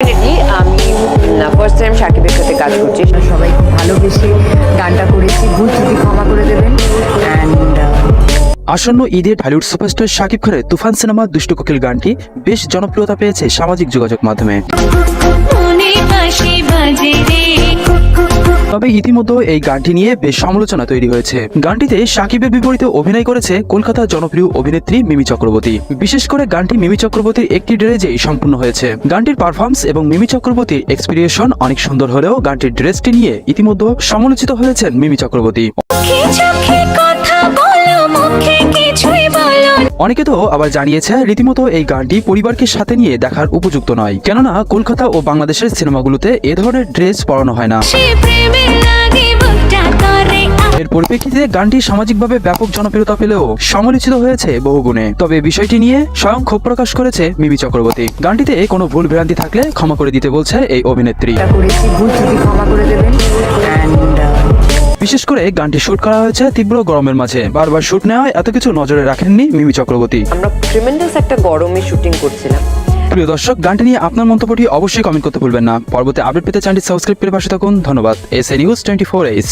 আমি first time সাকিবের সাথে কাজ করছি সবাই খুব ভালোবেসে গানটা করেছি। ভুল ত্রুটি ক্ষমা করে দেবেন। অ্যান্ড আসন্ন ঈদে ঢালিউড সুপারস্টার শাকিব খানের তুফান সিনেমা দুষ্ট কোকিল গানটি বেশ জনপ্রিয়তা পেয়েছে সামাজিক যোগাযোগ মাধ্যমে। তবে ইতিমধ্যে এই গানটি নিয়ে বেশ সমালোচনা তৈরি হয়েছে। গানটিতে সাকিবের বিপরীতে অভিনয় করেছে কলকাতার জনপ্রিয় অভিনেত্রী মিমি চক্রবর্তী। বিশেষ করে গানটি মিমি চক্রবর্তীর একটি ড্রেজেই সম্পূর্ণ হয়েছে। গানটির পারফর্মস এবং মিমি চক্রবর্তীর এক্সপিরিয়েশন অনেক সুন্দর হলেও গানটির ড্রেসটি নিয়ে ইতিমধ্যে সমালোচিত হয়েছেন মিমি চক্রবর্তী। অনেকে তো আবার জানিয়েছে রীতিমতো এই গানটি পরিবারকে সাথে নিয়ে দেখার উপযুক্ত নয়। কেননা কলকাতা ও বাংলাদেশের সিনেমাগুলোতে এ ধরনের ড্রেস পরানো হয় না। এর পরিপ্রেক্ষিতে গানটি সামাজিকভাবে ব্যাপক জনপ্রিয়তা পেলেও সমালোচিত হয়েছে বহুগুণে। তবে বিষয়টি নিয়ে স্বয়ং ক্ষোভ প্রকাশ করেছে মিমি চক্রবর্তী। গানটিতে কোনো ভুল ভ্রান্তি থাকলে ক্ষমা করে দিতে বলছে এই অভিনেত্রী। ক্ষমা করে দেবেন। বিশেষ করে গানটি শুট করা হয়েছে তীব্র গরমের মাঝে। বারবার শুট নেওয়ায় এত কিছু নজরে রাখেননি মিমি চক্রবর্তী। আমরা ট্রিমেন্ডাস একটা গরমে শুটিং করছিলাম। প্রিয় দর্শক গানটি নিয়ে আপনার মন্তব্যটি অবশ্যই কমেন্ট করতে ভুলবেন না। পরবর্তী আপডেট পেতে চ্যানেলটি সাবস্ক্রাইব করে পাশে থাকুন। ধন্যবাদ। S A news twenty four Ace